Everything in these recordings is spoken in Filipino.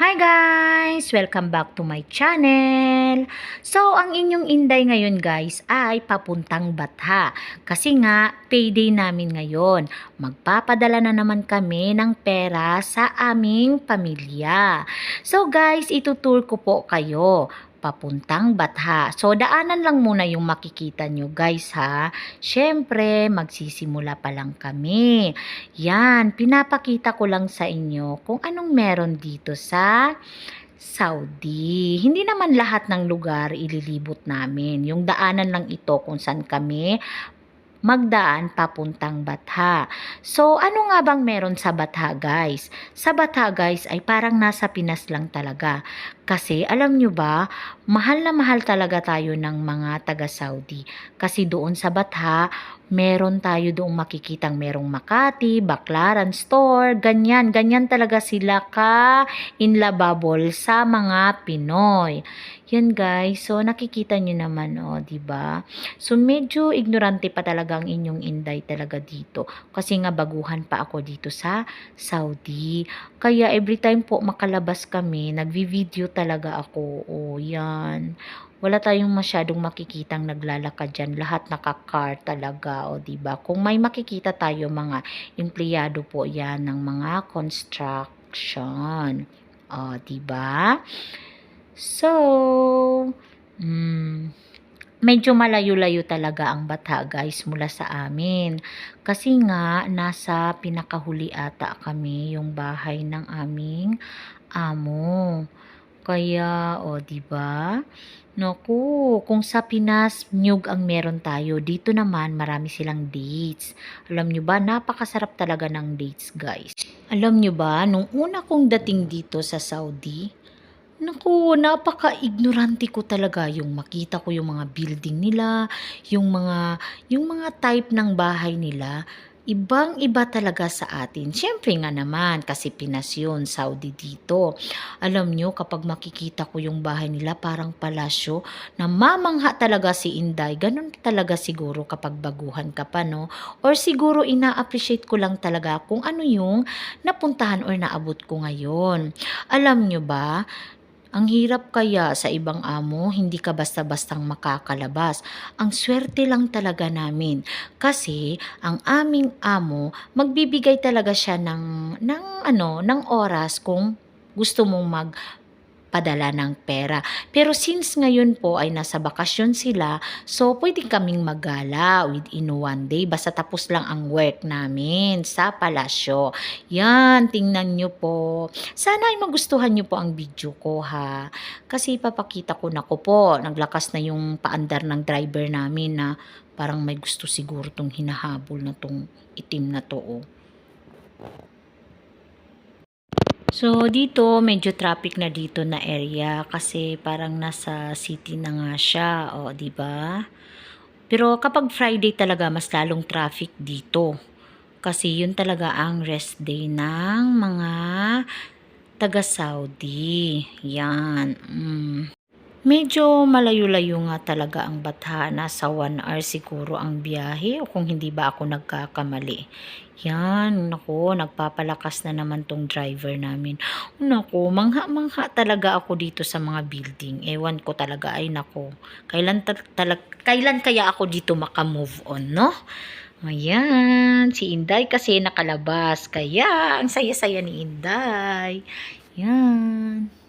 Hi guys! Welcome back to my channel! So, ang inyong inday ngayon guys ay papuntang Batha. Kasi nga, payday namin ngayon. Magpapadala na naman kami ng pera sa aming pamilya. So guys, itutour ko po kayo papuntang Batha. So, daanan lang muna yung makikita nyo guys ha. Siyempre, magsisimula pa lang kami. Yan, pinapakita ko lang sa inyo kung anong meron dito sa Saudi. Hindi naman lahat ng lugar ililibot namin. Yung daanan lang ito kung saan kami magdaan papuntang Batha. So, ano nga bang meron sa Batha, guys? Sa Batha, guys, ay parang nasa Pinas lang talaga. Kasi, alam nyo ba, mahal na mahal talaga tayo ng mga taga-Saudi. Kasi doon sa Batha, meron tayo doong makikitang merong Makati, Baclaran Store, ganyan, ganyan talaga sila ka inlabable sa mga Pinoy. Yan guys, so nakikita nyo naman oh, 'di ba? So medyo ignorante pa talaga ang inyong inday talaga dito kasi nga baguhan pa ako dito sa Saudi. Kaya every time po makalabas kami, nagvi-video talaga ako. Oh, yan wala tayong masyadong makikitang naglalakad dyan. Lahat naka-car talaga, o ba Kung may makikita tayo mga empleyado po yan ng mga construction. O, ba So, mm, medyo malayo-layo talaga ang bata guys mula sa amin. Kasi nga, nasa pinakahuli ata kami yung bahay ng aming amo. Kaya, o, di ba? Naku, kung sa Pinas, nyug ang meron tayo. Dito naman, marami silang dates. Alam nyo ba, napakasarap talaga ng dates, guys. Alam nyo ba, nung una kong dating dito sa Saudi, Naku, napaka-ignorante ko talaga yung makita ko yung mga building nila, yung mga yung mga type ng bahay nila, ibang-iba talaga sa atin. Siyempre nga naman kasi Pinas yun, Saudi dito. Alam nyo, kapag makikita ko yung bahay nila parang palasyo, namamangha talaga si Inday. Ganun talaga siguro kapag baguhan ka pa, no? Or siguro ina-appreciate ko lang talaga kung ano yung napuntahan or naabot ko ngayon. Alam nyo ba, ang hirap kaya sa ibang amo, hindi ka basta-bastang makakalabas. Ang swerte lang talaga namin kasi ang aming amo magbibigay talaga siya ng ng ano, ng oras kung gusto mong mag padala ng pera. Pero since ngayon po ay nasa bakasyon sila, so pwede kaming magala within one day. Basta tapos lang ang work namin sa palasyo. Yan, tingnan nyo po. Sana ay magustuhan nyo po ang video ko ha. Kasi papakita ko na ko po. Naglakas na yung paandar ng driver namin na parang may gusto siguro tong hinahabol na tong itim na to. Oh. So, dito, medyo traffic na dito na area kasi parang nasa city na nga siya, o, di ba? Pero kapag Friday talaga, mas lalong traffic dito. Kasi yun talaga ang rest day ng mga taga-Saudi. Yan. Mm. Medyo malayo-layo nga talaga ang Batha. Nasa 1 hour siguro ang biyahe o kung hindi ba ako nagkakamali. Yan, nako, nagpapalakas na naman tong driver namin. Nako, mangha-mangha talaga ako dito sa mga building. Ewan ko talaga, ay nako. Kailan, talag, kailan kaya ako dito makamove on, no? Ayan, si Inday kasi nakalabas. Kaya, ang saya-saya ni Inday. Yan.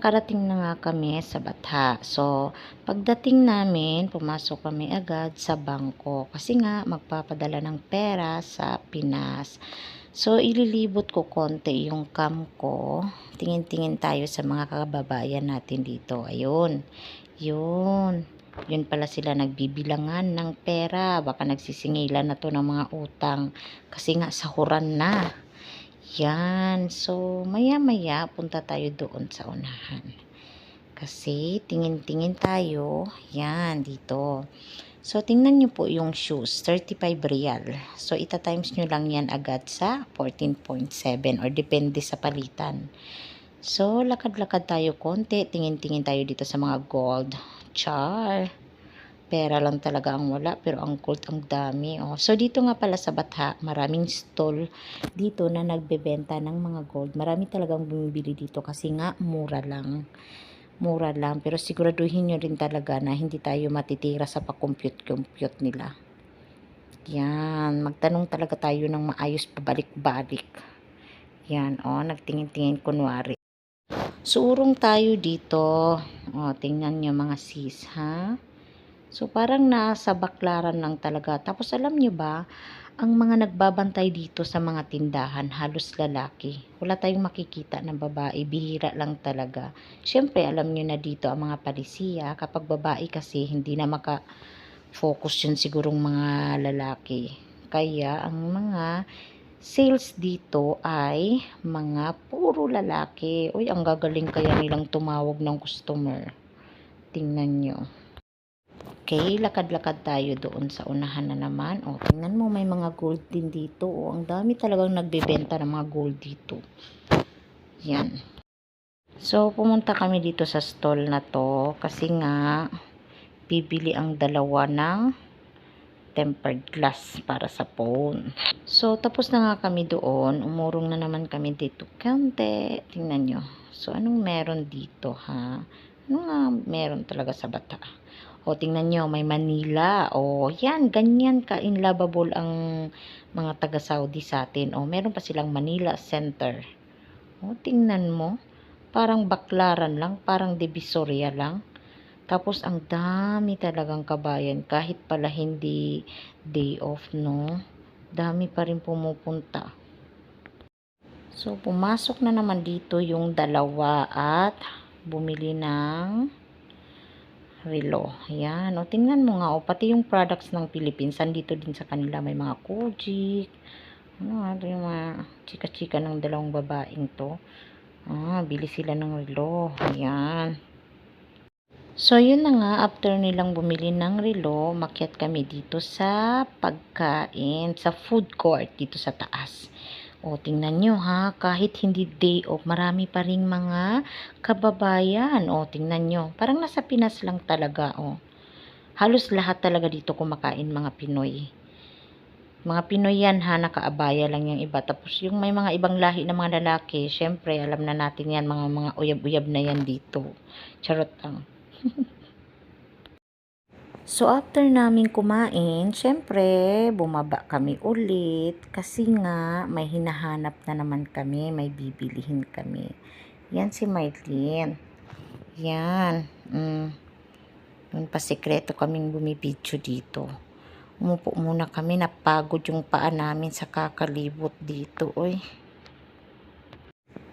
Nakarating na nga kami sa Batha. So, pagdating namin, pumasok kami agad sa bangko. Kasi nga, magpapadala ng pera sa Pinas. So, ililibot ko konti yung cam ko. Tingin-tingin tayo sa mga kababayan natin dito. Ayun. Yun. Yun pala sila nagbibilangan ng pera. Baka nagsisingilan na to ng mga utang. Kasi nga, sahuran na. Yan. So, maya-maya, punta tayo doon sa unahan. Kasi, tingin-tingin tayo. Yan, dito. So, tingnan nyo po yung shoes. 35 real. So, ita-times nyo lang yan agad sa 14.7 or depende sa palitan. So, lakad-lakad tayo konti. Tingin-tingin tayo dito sa mga gold. Char. Pera lang talaga ang wala, pero ang gold ang dami. Oh. So, dito nga pala sa Batha, maraming stall dito na nagbebenta ng mga gold. Marami talagang bumibili dito kasi nga mura lang. Mura lang. Pero siguraduhin nyo rin talaga na hindi tayo matitira sa pa-compute-compute nila. Yan. Magtanong talaga tayo ng maayos pabalik-balik. Yan. Oh, nagtingin-tingin kunwari. Surong tayo dito. O, tingnan nyo mga sis, ha? So, parang nasa baklaran lang talaga. Tapos, alam nyo ba, ang mga nagbabantay dito sa mga tindahan, halos lalaki. Wala tayong makikita ng babae, bihira lang talaga. Siyempre, alam nyo na dito ang mga palisiya. Kapag babae kasi, hindi na maka-focus yun sigurong mga lalaki. Kaya, ang mga sales dito ay mga puro lalaki. Uy, ang gagaling kaya nilang tumawag ng customer. Tingnan nyo. Okay, lakad-lakad tayo doon sa unahan na naman. O, tingnan mo, may mga gold din dito. O, ang dami talagang nagbebenta ng mga gold dito. Yan. So, pumunta kami dito sa stall na to kasi nga, bibili ang dalawa ng tempered glass para sa phone. So, tapos na nga kami doon. Umurong na naman kami dito. Kante. Tingnan nyo. So, anong meron dito, ha? Ano nga meron talaga sa bata? O, tingnan nyo, may Manila. O, yan, ganyan ka-inlovable ang mga taga-Saudi sa atin. O, meron pa silang Manila Center. O, tingnan mo. Parang baklaran lang, parang divisoria lang. Tapos, ang dami talagang kabayan. Kahit pala hindi day off, no? Dami pa rin pumupunta. So, pumasok na naman dito yung dalawa at bumili ng relo. Ayan. O, tingnan mo nga. O, pati yung products ng Philippines. Andito din sa kanila. May mga Kojic. Ano, ano yung mga chika-chika ng dalawang babaeng to. Ah, bili sila ng relo. Ayan. So, yun na nga. After nilang bumili ng relo, makyat kami dito sa pagkain. Sa food court dito sa taas. O, tingnan nyo ha, kahit hindi day off, marami pa ring mga kababayan. O, tingnan nyo. Parang nasa Pinas lang talaga, o. Halos lahat talaga dito kumakain mga Pinoy. Mga Pinoy yan ha, nakaabaya lang yung iba. Tapos yung may mga ibang lahi na mga lalaki, syempre, alam na natin yan, mga mga uyab-uyab na yan dito. Charot lang. So, after namin kumain, syempre, bumaba kami ulit kasi nga may hinahanap na naman kami, may bibilihin kami. Yan si Marlene. Yan. Mm. Yun pa sekreto kaming bumibidyo dito. Umupo muna kami, napagod yung paa namin sa kakalibot dito. Uy.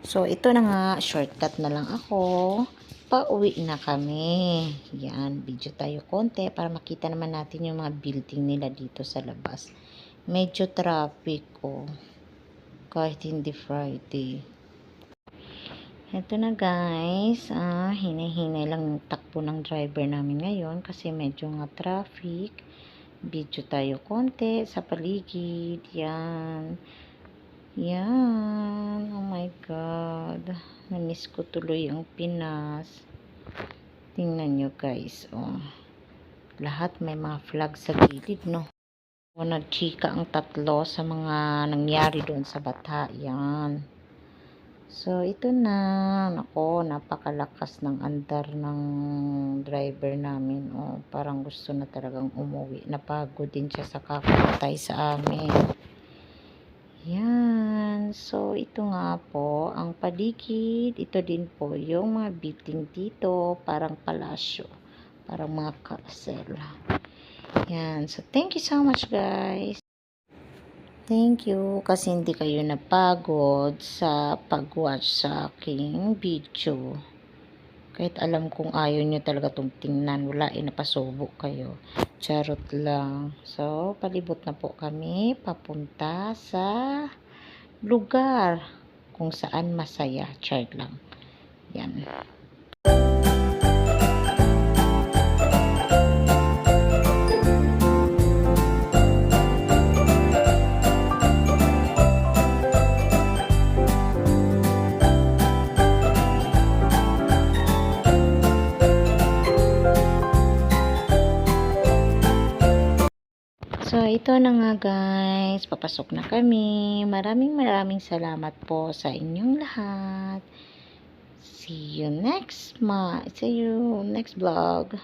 So, ito na nga, shortcut na lang ako pauwi na kami. Yan, video tayo konti para makita naman natin yung mga building nila dito sa labas. Medyo traffic oh. Kahit hindi Friday. Ito na guys, ah, hinay-hinay lang yung takbo ng driver namin ngayon kasi medyo nga traffic. Video tayo konti sa paligid. Yan. Yan. Oh my God. Na-miss ko tuloy ang Pinas. Tingnan nyo guys. Oh. Lahat may mga flag sa gilid, no? O, nagchika ang tatlo sa mga nangyari doon sa bata. Yan. So, ito na. Nako, napakalakas ng andar ng driver namin. Oh, parang gusto na talagang umuwi. Napagod din siya sa kakatay sa amin. So, ito nga po, ang paligid. Ito din po yung mga building dito. Parang palasyo. Parang mga castle. Yan. So, thank you so much, guys. Thank you kasi hindi kayo napagod sa pag-watch sa aking video. Kahit alam kong ayaw nyo talaga itong tingnan, wala eh, napasubo kayo. Charot lang. So, palibot na po kami papunta sa lugar kung saan masaya. Chart lang. Yan. Ito na nga guys. Papasok na kami. Maraming maraming salamat po sa inyong lahat. See you next ma. See you next vlog.